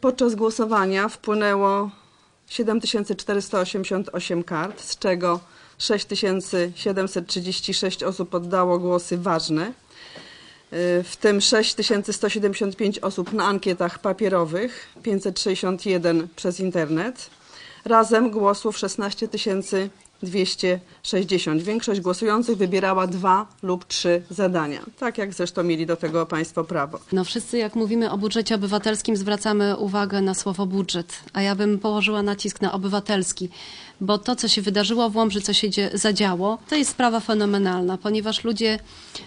Podczas głosowania wpłynęło 7488 kart, z czego 6736 osób oddało głosy ważne, y, w tym 6175 osób na ankietach papierowych, 561 przez internet. Razem głosów 16 260. Większość głosujących wybierała dwa lub trzy zadania, tak jak zresztą mieli do tego Państwo prawo. No wszyscy jak mówimy o budżecie obywatelskim zwracamy uwagę na słowo budżet, a ja bym położyła nacisk na obywatelski, bo to co się wydarzyło w Łomży, co się zadziało, to jest sprawa fenomenalna, ponieważ ludzie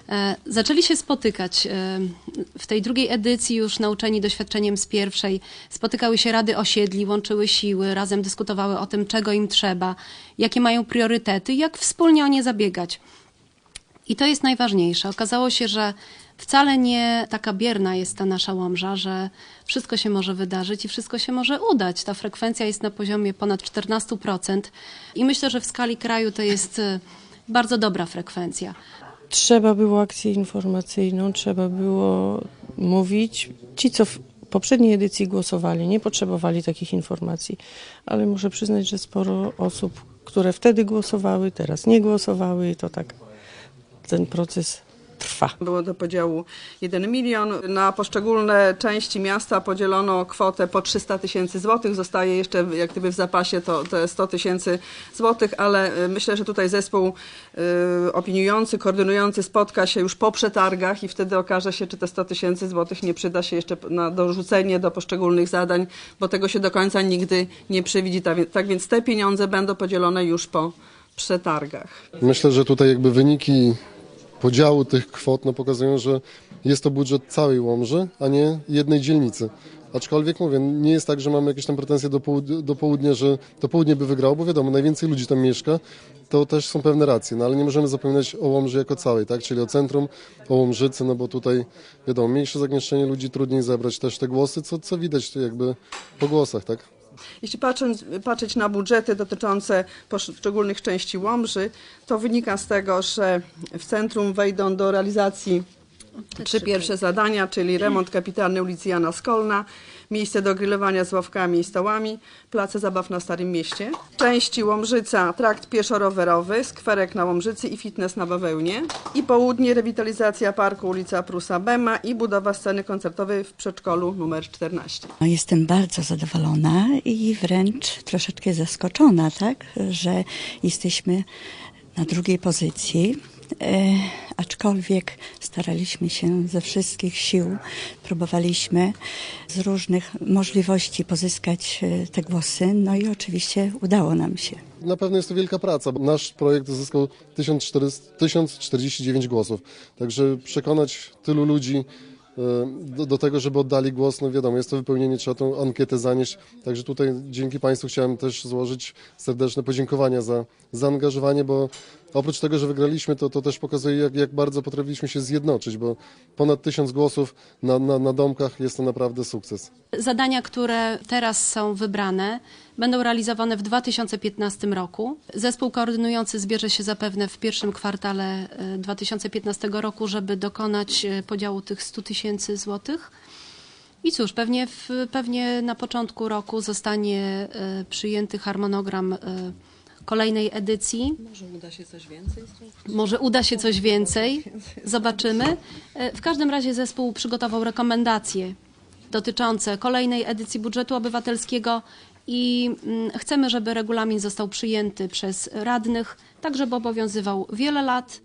e, zaczęli się spotykać e, w tej drugiej edycji już nauczeni doświadczeniem z pierwszej, spotykały się rady osiedli, łączyły siły, razem dyskutowały o tym, czego im trzeba, jakie mają priorytety, jak wspólnie o nie zabiegać. I to jest najważniejsze. Okazało się, że wcale nie taka bierna jest ta nasza łomża, że wszystko się może wydarzyć i wszystko się może udać. Ta frekwencja jest na poziomie ponad 14% i myślę, że w skali kraju to jest e, bardzo dobra frekwencja. Trzeba było akcję informacyjną, trzeba było mówić. Ci, co w poprzedniej edycji głosowali, nie potrzebowali takich informacji, ale muszę przyznać, że sporo osób, które wtedy głosowały, teraz nie głosowały i to tak ten proces trwa. Było do podziału 1 milion. Na poszczególne części miasta podzielono kwotę po 300 tysięcy złotych. Zostaje jeszcze jak gdyby w zapasie to, te 100 tysięcy złotych, ale y, myślę, że tutaj zespół y, opiniujący, koordynujący spotka się już po przetargach i wtedy okaże się, czy te 100 tysięcy złotych nie przyda się jeszcze na dorzucenie do poszczególnych zadań, bo tego się do końca nigdy nie przewidzi. Tak więc- Tak więc te pieniądze będą podzielone już po przetargach. Myślę, że tutaj jakby wyniki podziału tych kwot no, pokazują, że jest to budżet całej Łomży, a nie jednej dzielnicy. Aczkolwiek mówię, nie jest tak, że mamy jakieś tam pretensje do, połud- do południa, że to południe by wygrało, bo wiadomo, najwięcej ludzi tam mieszka, to też są pewne racje, no ale nie możemy zapominać o Łomży jako całej, tak, czyli o centrum, o Łomżycy, no bo tutaj wiadomo, mniejsze zagęszczenie ludzi, trudniej zebrać też te głosy, co, co widać jakby po głosach, tak. Jeśli patrząc, patrzeć na budżety dotyczące poszczególnych części Łomży, to wynika z tego, że w centrum wejdą do realizacji trzy pierwsze zadania, czyli remont kapitalny ulicy Jana Skolna, miejsce do grillowania z ławkami i stołami, place zabaw na Starym Mieście. Części Łomżyca, trakt pieszo-rowerowy, skwerek na Łomżycy i fitness na Bawełnie. I południe rewitalizacja parku ulica Prusa Bema i budowa sceny koncertowej w przedszkolu numer 14. No, jestem bardzo zadowolona i wręcz troszeczkę zaskoczona, tak, że jesteśmy na drugiej pozycji. E, aczkolwiek staraliśmy się ze wszystkich sił, próbowaliśmy z różnych możliwości pozyskać e, te głosy, no i oczywiście udało nam się. Na pewno jest to wielka praca. Nasz projekt uzyskał 1400 1049 głosów. Także przekonać tylu ludzi e, do, do tego, żeby oddali głos, no wiadomo, jest to wypełnienie, trzeba tą ankietę zanieść. Także tutaj dzięki Państwu chciałem też złożyć serdeczne podziękowania za zaangażowanie, bo oprócz tego, że wygraliśmy, to, to też pokazuje, jak, jak bardzo potrafiliśmy się zjednoczyć, bo ponad tysiąc głosów na, na, na domkach jest to naprawdę sukces. Zadania, które teraz są wybrane, będą realizowane w 2015 roku. Zespół koordynujący zbierze się zapewne w pierwszym kwartale e, 2015 roku, żeby dokonać e, podziału tych 100 tysięcy złotych. I cóż, pewnie, w, pewnie na początku roku zostanie e, przyjęty harmonogram e, kolejnej edycji. Może uda się coś więcej? Może uda się coś więcej, zobaczymy. E, W każdym razie zespół przygotował rekomendacje dotyczące kolejnej edycji budżetu obywatelskiego i mm, chcemy, żeby regulamin został przyjęty przez radnych, tak żeby obowiązywał wiele lat